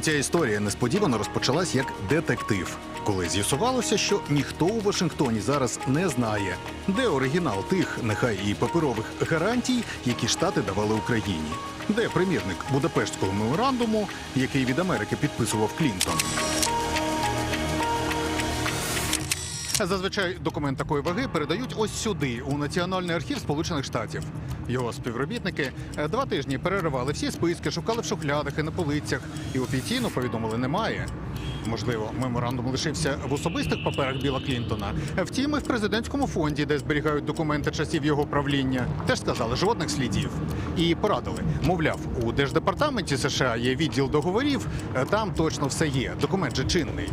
Ця історія несподівано розпочалась як детектив, коли з'ясувалося, що ніхто у Вашингтоні зараз не знає, де оригінал тих, нехай і паперових гарантій, які штати давали Україні, де примірник Будапештського меморандуму, який від Америки підписував Клінтон. Зазвичай документ такої ваги передають ось сюди, у Національний архів Сполучених Штатів. Його співробітники е, два тижні переривали всі списки, шукали в шухлядах і на полицях, і офіційно повідомили немає. Можливо, меморандум лишився в особистих паперах Біла Клінтона. Втім, і в президентському фонді, де зберігають документи часів його правління, теж сказали жодних слідів. І порадили. Мовляв, у держдепартаменті США є відділ договорів, е, там точно все є. Документ же чинний.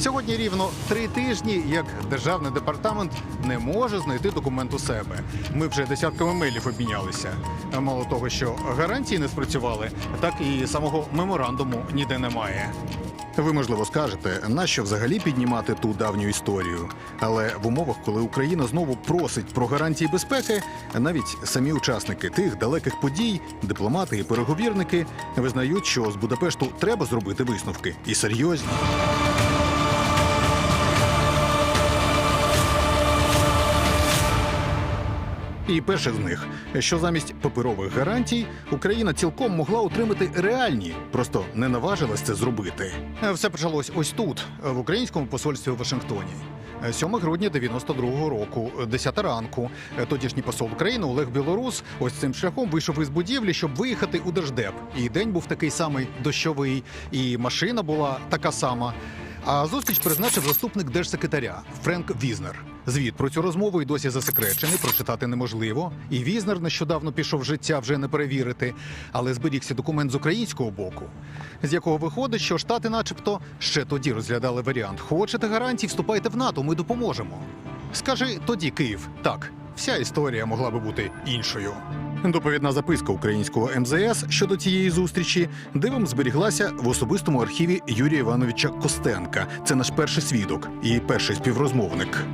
Сьогодні рівно три тижні, як державний департамент не може знайти документ у себе. Ми вже десятками мейлів обмінялися. Мало того, що гарантії не спрацювали, так і самого меморандуму ніде немає. Ви можливо скажете, нащо взагалі піднімати ту давню історію? Але в умовах, коли Україна знову просить про гарантії безпеки, навіть самі учасники тих далеких подій, дипломати і переговірники визнають, що з Будапешту треба зробити висновки і серйозні. І перше з них, що замість паперових гарантій Україна цілком могла отримати реальні, просто не наважилась це зробити. Все почалось ось тут, в українському посольстві у Вашингтоні. 7 грудня 92-го року, 10 ранку. Тодішній посол України Олег Білорус ось цим шляхом вийшов із будівлі, щоб виїхати у держдеп. І день був такий самий дощовий, і машина була така сама. А зустріч призначив заступник держсекретаря Френк Візнер. Звіт про цю розмову і досі засекречений, прочитати неможливо. І Візнер нещодавно пішов життя вже не перевірити. Але зберігся документ з українського боку, з якого виходить, що штати, начебто, ще тоді розглядали варіант: хочете гарантій, вступайте в НАТО, ми допоможемо. Скажи тоді Київ, так, вся історія могла би бути іншою. Доповідна записка українського МЗС щодо цієї зустрічі дивом зберіглася в особистому архіві Юрія Івановича Костенка. Це наш перший свідок і перший співрозмовник.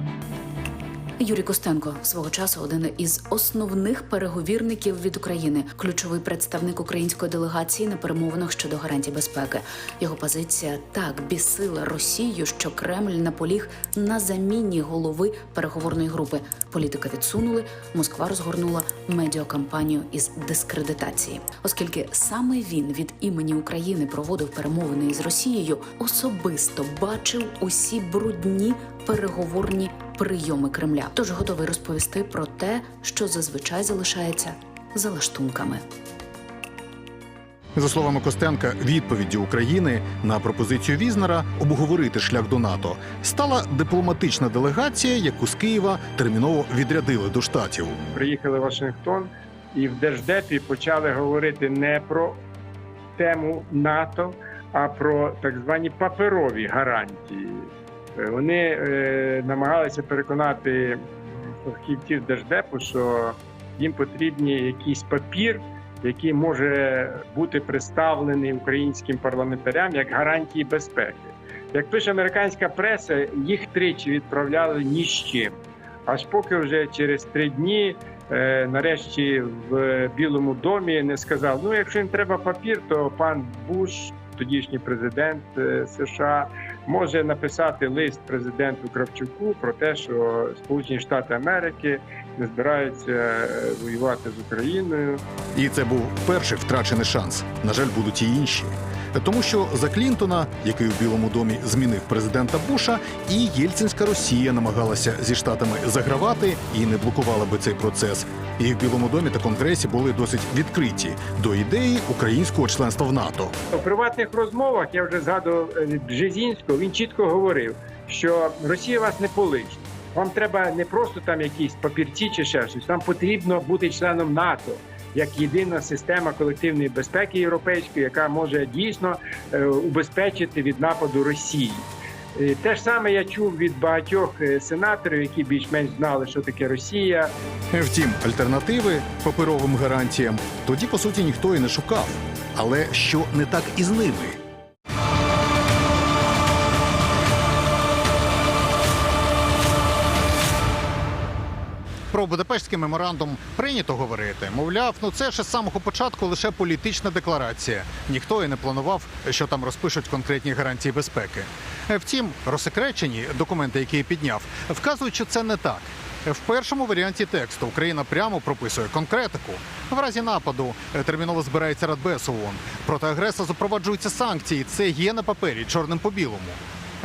Юрій Костенко свого часу один із основних переговірників від України, ключовий представник української делегації на перемовинах щодо гарантій безпеки. Його позиція так бісила Росію, що Кремль наполіг на заміні голови переговорної групи. Політика відсунули. Москва розгорнула медіакампанію із дискредитації, оскільки саме він від імені України проводив перемовини із Росією, особисто бачив усі брудні переговорні прийоми Кремля. Тож готовий розповісти про те, що зазвичай залишається за лаштунками. За словами Костенка, відповіддю України на пропозицію Візнера обговорити шлях до НАТО стала дипломатична делегація, яку з Києва терміново відрядили до штатів. приїхали в Вашингтон і в Держдепі почали говорити не про тему НАТО, а про так звані паперові гарантії. Е, Вони е, намагалися переконати фахівців Держдепу, що їм потрібні якийсь папір, який може бути представлений українським парламентарям як гарантії безпеки. Як пише американська преса, їх тричі відправляли ні з чим. Аж поки вже через три дні, е, нарешті, в Білому домі не сказав: ну, якщо їм треба папір, то пан Буш, тодішній президент США, може написати лист президенту Кравчуку про те, що Сполучені Штати Америки не збираються е, воювати з Україною. І це був перший втрачений шанс. На жаль, будуть і інші. Тому що за Клінтона, який у Білому домі змінив президента Буша, і Єльцинська Росія намагалася зі штатами загравати і не блокувала би цей процес. І в Білому домі та Конгресі були досить відкриті до ідеї українського членства в НАТО. У приватних розмовах я вже згадував е, Бжезінського. Він чітко говорив, що Росія вас не поличить. Вам треба не просто там якісь папірці чи ще щось. Вам потрібно бути членом НАТО як єдина система колективної безпеки європейської, яка може дійсно е, убезпечити від нападу Росії. Е, Те ж саме я чув від багатьох е, сенаторів, які більш-менш знали, що таке Росія, Втім, альтернативи паперовим гарантіям тоді по суті ніхто і не шукав. Але що не так із ними? Про Будапештський меморандум прийнято говорити. Мовляв, ну це ж з самого початку лише політична декларація. Ніхто і не планував, що там розпишуть конкретні гарантії безпеки. Е, Втім, розсекречені документи, які підняв, вказують, що це не так. В першому варіанті тексту Україна прямо прописує конкретику. В разі нападу е, терміново збирається Радбез ООН. Проти агресора запроваджуються санкції. Це є на папері чорним по білому.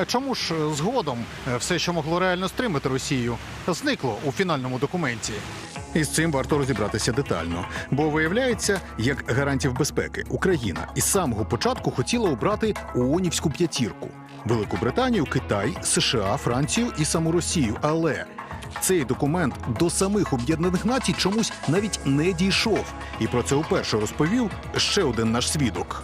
Чому ж е, згодом е, все, що могло реально стримати Росію, зникло у фінальному документі? І з цим варто розібратися детально, бо виявляється, як гарантів безпеки Україна із самого початку хотіла обрати ООНівську п'ятірку: Велику Британію, Китай, США, Францію і саму Росію. Але цей документ до самих об'єднаних націй чомусь навіть не дійшов. І про це уперше розповів ще один наш свідок.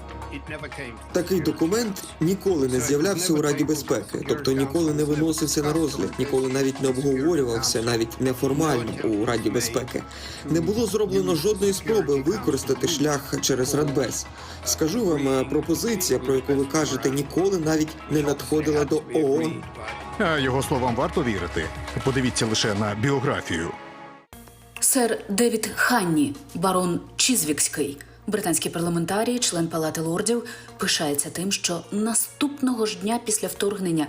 Такий документ ніколи не з'являвся у Раді безпеки, тобто ніколи не виносився на розгляд, ніколи навіть не обговорювався, навіть неформально у Раді безпеки. Не було зроблено жодної спроби використати шлях через Радбез. Скажу вам, е, пропозиція, про яку ви кажете, ніколи навіть не надходила до ООН. А його словам варто вірити. Подивіться лише на біографію. Сер Девід Ханні, барон Чізвікський, британський парламентарій, член Палати лордів, пишається тим, що наступного ж дня після вторгнення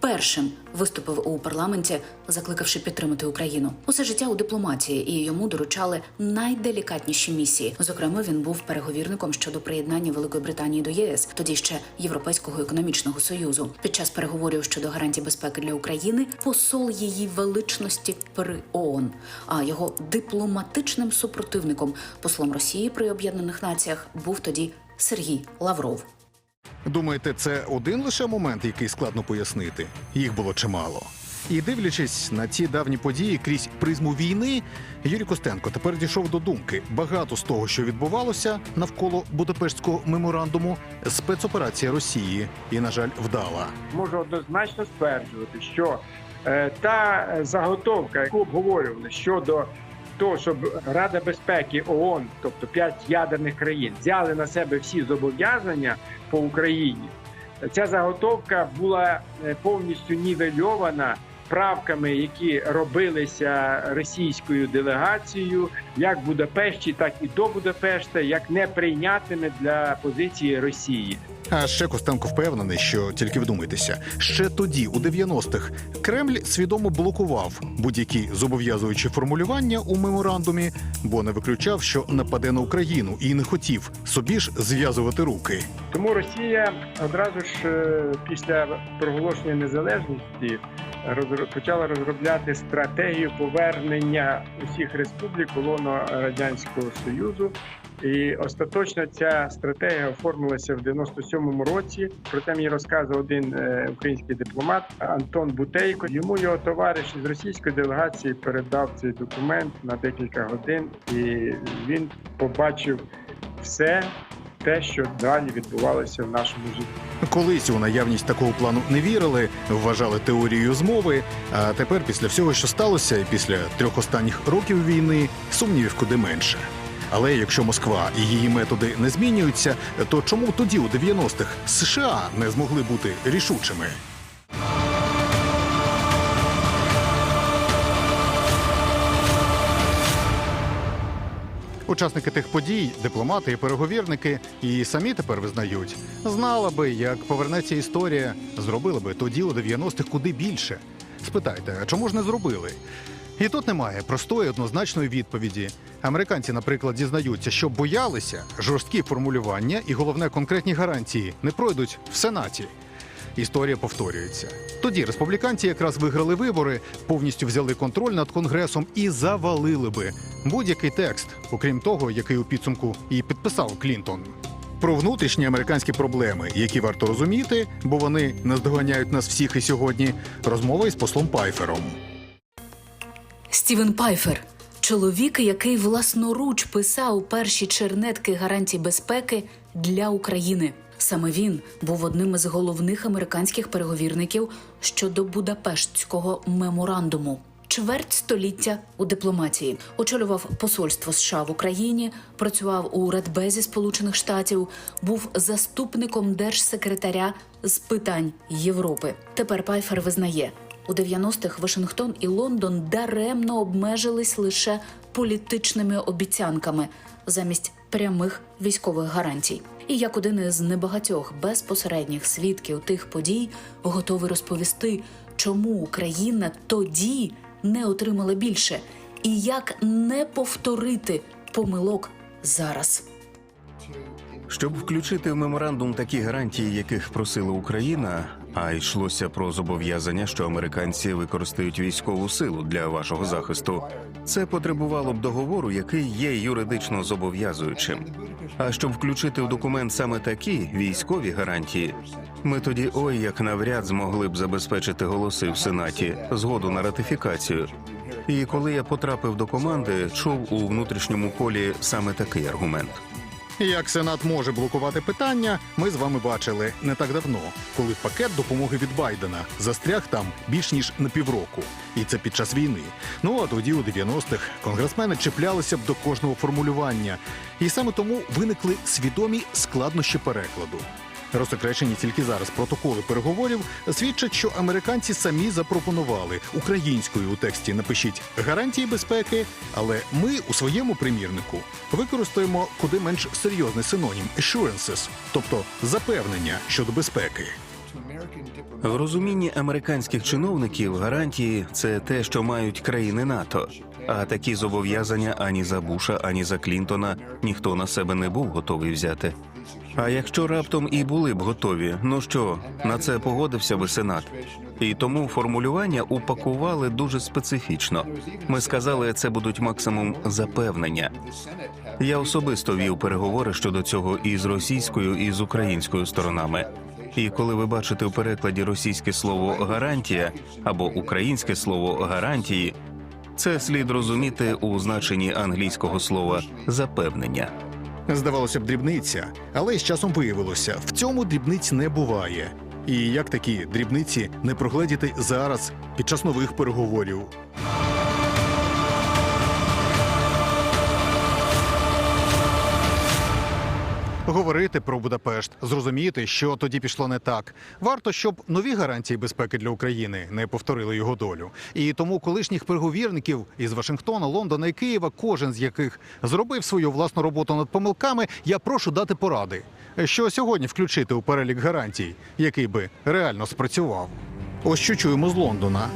першим виступив у парламенті, закликавши підтримати Україну. Усе життя у дипломатії, і йому доручали найделікатніші місії. Зокрема, він був переговірником щодо приєднання Великої Британії до ЄС, тоді ще Європейського економічного союзу. Під час переговорів щодо гарантій безпеки для України посол її величності при ООН, а його дипломатичним супротивником, послом Росії при Об'єднаних Націях, був тоді Сергій Лавров. Думаєте, це один лише момент, який складно пояснити? Їх було чимало. І дивлячись на ці давні події крізь призму війни, Юрій Костенко тепер дійшов до думки: багато з того, що відбувалося навколо Будапештського меморандуму, спецоперація Росії, і, на жаль, вдала. можу однозначно стверджувати, що е, та заготовка, яку обговорювали щодо того, щоб Рада безпеки ООН, тобто п'ять ядерних країн, взяли на себе всі зобов'язання по Україні, ця заготовка була е, повністю нівельована. Правками, які робилися російською делегацією, як в Будапешті, так і до Будапешта, як неприйнятними для позиції Росії. А ще Костенко впевнений, що тільки вдумайтеся, ще тоді, у 90-х, Кремль свідомо блокував будь-які зобов'язуючі формулювання у меморандумі, бо не виключав, що нападе на Україну і не хотів собі ж зв'язувати руки. Тому Росія одразу ж е, після проголошення незалежності почала розробляти стратегію повернення усіх республік у радянського союзу. І остаточно ця стратегія оформилася в 97-му році. Про це мені розказував один е, український дипломат Антон Бутейко. Йому його товариш із російської делегації передав цей документ на декілька годин, і він побачив все те, що далі відбувалося в нашому житті. Колись у наявність такого плану не вірили, вважали теорією змови. А тепер, після всього, що сталося, і після трьох останніх років війни, сумнівів куди менше. Але якщо Москва і її методи не змінюються, то чому тоді, у 90-х, США не змогли бути рішучими? Учасники тих подій, дипломати і переговірники, і самі тепер визнають, знала би, як повернеться історія, зробили би тоді у 90-х куди більше. Спитайте, а чому ж не зробили? І тут немає простої однозначної відповіді. Американці, наприклад, дізнаються, що боялися жорсткі формулювання і головне конкретні гарантії не пройдуть в сенаті. Історія повторюється. Тоді республіканці якраз виграли вибори, повністю взяли контроль над конгресом і завалили би будь-який текст, окрім того, який у підсумку і підписав Клінтон. Про внутрішні американські проблеми, які варто розуміти, бо вони наздоганяють нас всіх і сьогодні. Розмова із послом Пайфером. Стівен Пайфер чоловік, який власноруч писав перші чернетки гарантій безпеки для України. Саме він був одним із головних американських переговірників щодо Будапештського меморандуму. Чверть століття у дипломатії очолював посольство США в Україні, працював у Радбезі Сполучених Штатів, був заступником держсекретаря з питань Європи. Тепер Пайфер визнає, У 90-х Вашингтон і Лондон даремно обмежились лише політичними обіцянками замість прямих військових гарантій. І як один із небагатьох безпосередніх свідків тих подій готовий розповісти, чому Україна тоді не отримала більше, і як не повторити помилок зараз. Щоб включити в меморандум такі гарантії, яких просила Україна, а йшлося про зобов'язання, що американці використають військову силу для вашого захисту, це потребувало б договору, який є юридично зобов'язуючим. А щоб включити в документ саме такі військові гарантії, ми тоді ой як навряд змогли б забезпечити голоси в сенаті згоду на ратифікацію. І коли я потрапив до команди, чув у внутрішньому колі саме такий аргумент. Як Сенат може блокувати питання, ми з вами бачили не так давно, коли пакет допомоги від Байдена застряг там більш ніж на півроку, і це під час війни. Ну а тоді, у 90-х, конгресмени чіплялися б до кожного формулювання, і саме тому виникли свідомі складнощі перекладу. Розсекречені тільки зараз протоколи переговорів свідчать, що американці самі запропонували українською у тексті напишіть гарантії безпеки, але ми у своєму примірнику використаємо куди менш серйозний синонім assurances, тобто запевнення щодо безпеки. В розумінні американських чиновників гарантії це те, що мають країни НАТО. А такі зобов'язання ані за Буша, ані за Клінтона ніхто на себе не був готовий взяти. А якщо раптом і були б готові, ну що на це погодився би Сенат. І тому формулювання упакували дуже специфічно. Ми сказали, це будуть максимум запевнення. Я особисто вів переговори щодо цього і з російською, і з українською сторонами. І коли ви бачите у перекладі російське слово гарантія або українське слово гарантії, це слід розуміти у значенні англійського слова запевнення. Здавалося б, дрібниця, але з часом виявилося, в цьому дрібниць не буває. І як такі дрібниці не прогледіти зараз під час нових переговорів. Говорити про Будапешт, зрозуміти, що тоді пішло не так. Варто, щоб нові гарантії безпеки для України не повторили його долю. І тому колишніх переговірників із Вашингтона, Лондона і Києва, кожен з яких зробив свою власну роботу над помилками, я прошу дати поради, що сьогодні включити у перелік гарантій, який би реально спрацював. Ось що чуємо з Лондона.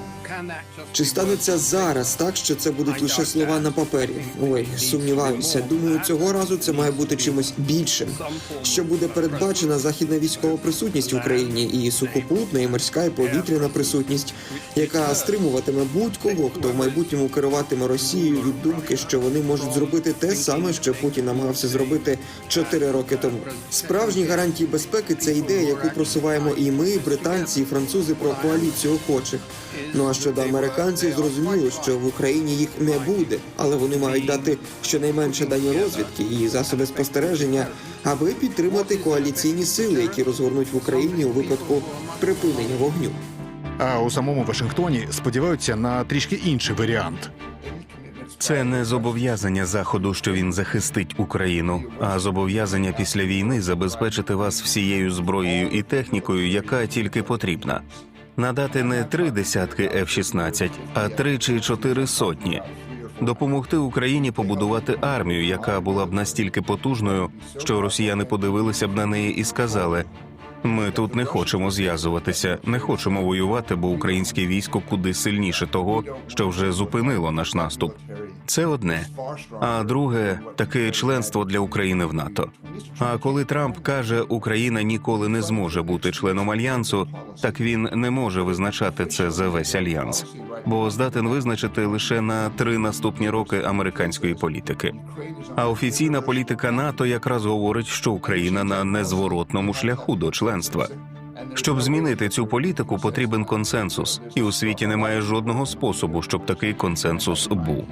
Чи станеться зараз так, що це будуть лише слова на папері? Ой, сумніваюся. Думаю, цього разу це має бути чимось більшим. Що буде передбачена західна військова присутність в Україні і сухопутна, і морська, і повітряна присутність, яка стримуватиме будь-кого, хто в майбутньому керуватиме Росією від думки, що вони можуть зробити те саме, що Путін намагався зробити чотири роки тому. Справжні гарантії безпеки це ідея, яку просуваємо і ми, і британці, і французи про коаліцію охочих. Ну а щодо американців, зрозуміло, що в Україні їх не буде, але вони мають дати щонайменше дані розвідки і засоби спостереження, аби підтримати коаліційні сили, які розгорнуть в Україні у випадку припинення вогню. А у самому Вашингтоні сподіваються на трішки інший варіант. Це не зобов'язання заходу, що він захистить Україну, а зобов'язання після війни забезпечити вас всією зброєю і технікою, яка тільки потрібна. Надати не три десятки F-16, а три чи чотири сотні. Допомогти Україні побудувати армію, яка була б настільки потужною, що росіяни подивилися б на неї і сказали: ми тут не хочемо зв'язуватися, не хочемо воювати, бо українське військо куди сильніше того, що вже зупинило наш наступ. Це одне. А друге таке членство для України в НАТО. А коли Трамп каже, Україна ніколи не зможе бути членом альянсу, так він не може визначати це за весь альянс, бо здатен визначити лише на три наступні роки американської політики. А офіційна політика НАТО якраз говорить, що Україна на незворотному шляху до членства. Щоб змінити цю політику, потрібен консенсус, і у світі немає жодного способу, щоб такий консенсус був.